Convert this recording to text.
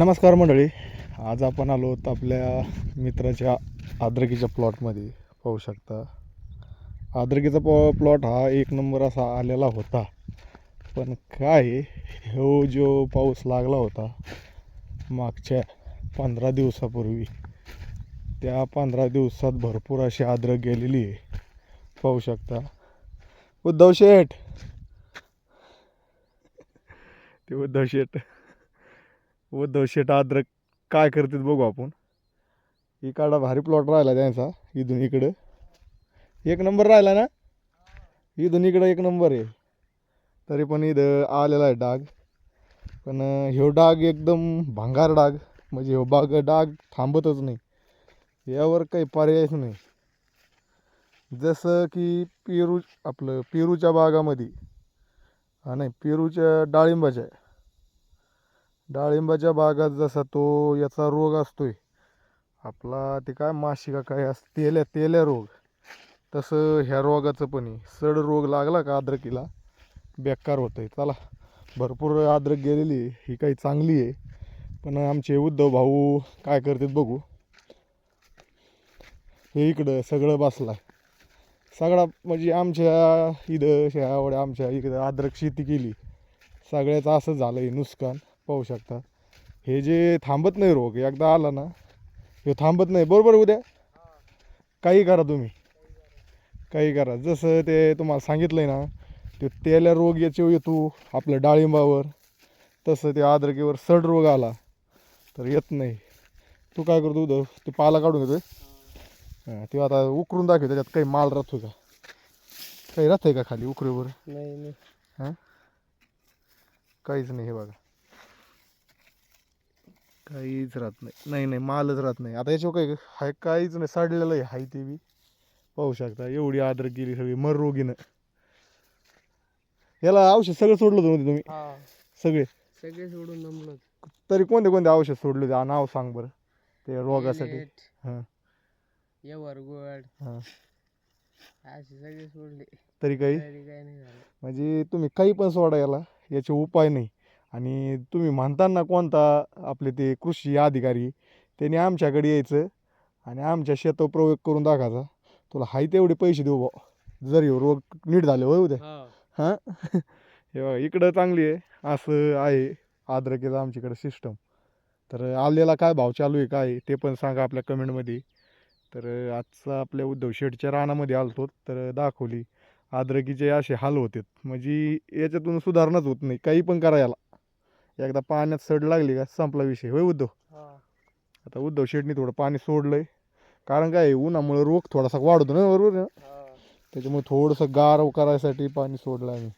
नमस्कार मंडळी. आज आपण आलो आहोत आपल्या मित्राच्या आद्रकीच्या प्लॉटमध्ये पाहू शकता. आद्रकीचा पॉ प्लॉट हा एक नंबर असा आलेला होता. पण काय हो जो पाऊस लागला होता मागच्या पंधरा दिवसापूर्वी त्या पंधरा दिवसात भरपूर अशी आद्रक गेलेली आहे. पाहू शकता. उद्धव शेठ! ते उद्धव शेठ. उद्धव शेट अद्रक. काय करतात बघू आपण. इकडा भारी प्लॉट राहिला त्यांचा इथून इकडं. एक नंबर राहिला ना? इथून इकडं एक नंबर आहे. तरी पण इथं आलेला आहे डाग. पण ह्यो डाग एकदम भंगार डाग. म्हणजे ह्यो बाग डाग थांबतच नाही. यावर काही पर्यायच नाही. जसं की पेरू आपलं पेरूच्या बागामध्ये. हा नाही पेरूच्या डाळिंबाच्या. डाळिंबाच्या बागात जसा तो याचा रोग असतोय आपला ते काय माशी का काय असं तेल्या तेल्या रोग. तसं ह्या रोगाचं पण आहे. सड रोग लागला का अद्रकीला बेकार होतं आहे चला भरपूर अद्रक गेलेली आहे. ही काही चांगली आहे. पण आमचे उद्धव भाऊ काय करतात बघू. हे इकडं सगळं बसला सगळा म्हणजे आमच्या इथं ह्या आमच्या इकडं अद्रक शेती केली. सगळ्याचं असं झालं आहे नुकसान. पाहू शकता. हे जे थांबत नाही रोग एकदा आला ना हे थांबत नाही. बरोबर उद्या? काही करा तुम्ही. काही करा. जसं ते तुम्हाला सांगितलं आहे ना ते तेल्या रोग याचे येतो आपल्या डाळिंबावर. तसं ते आद्रकीवर सड रोग आला तर येत नाही. तू काय करतो उदय? ते पाला काढून घेतोय? हां ते आता उकरून दाखव त्याच्यात काही माल राहतो का? काही राहतंय का खाली उकरीवर? नाही नाही. हां? काहीच नाही हे बघा. काहीच राहत नाही. नाही नाही मालच राहत नाही. आता याच्यावर काही हाय काहीच नाही. सडलेलं आहे हाय ते बी. पाहू शकता. एवढी आदरक गेली सगळी मर रोगीनं. याला औषध सगळं सोडलं होतं तुम्ही? सगळे? सगळे सोडून जमलो तरी कोणते कोणते औषध सोडले होते? नाव सांग बरं. ते रोगासाठी. हां. हां. असे सगळे सोडले. तरी काही? म्हणजे तुम्ही काही पण सोडा याला. याचे उपाय नाही. आणि तुम्ही म्हणताना कोणता आपले ते कृषी अधिकारी त्यांनी आमच्याकडे यायचं आणि आमच्या शेतावर प्रयोग करून दाखवायचा. तुला हाय तेवढे पैसे देऊ बा जर रोग नीट झाले होय उद्या. हा? हां बघा इकडं चांगली आहे. असं आहे आद्रकेचं आमच्याकडे सिस्टम तर आलेला काय भाव चालू आहे काय ते पण सांगा आपल्या कमेंटमध्ये तर आजचा आपल्या उद्धव शेठच्या रानामध्ये आलतो तर दाखवली. आद्रकीचे असे हाल होतात. म्हणजे याच्यातून सुधारणाच होत नाही. काही पण करा याला. एकदा पाण्यात सड लागली का संपला विषय. होय उद्धव? हा. आता उद्धव शेठनी थोडं पाणी सोडलंय. कारण काय उन्हामुळे रोग थोडासा वाढतो ना बरोबर ना? त्याच्यामुळे थोडंसं गार करायसाठी पाणी सोडलं आम्ही.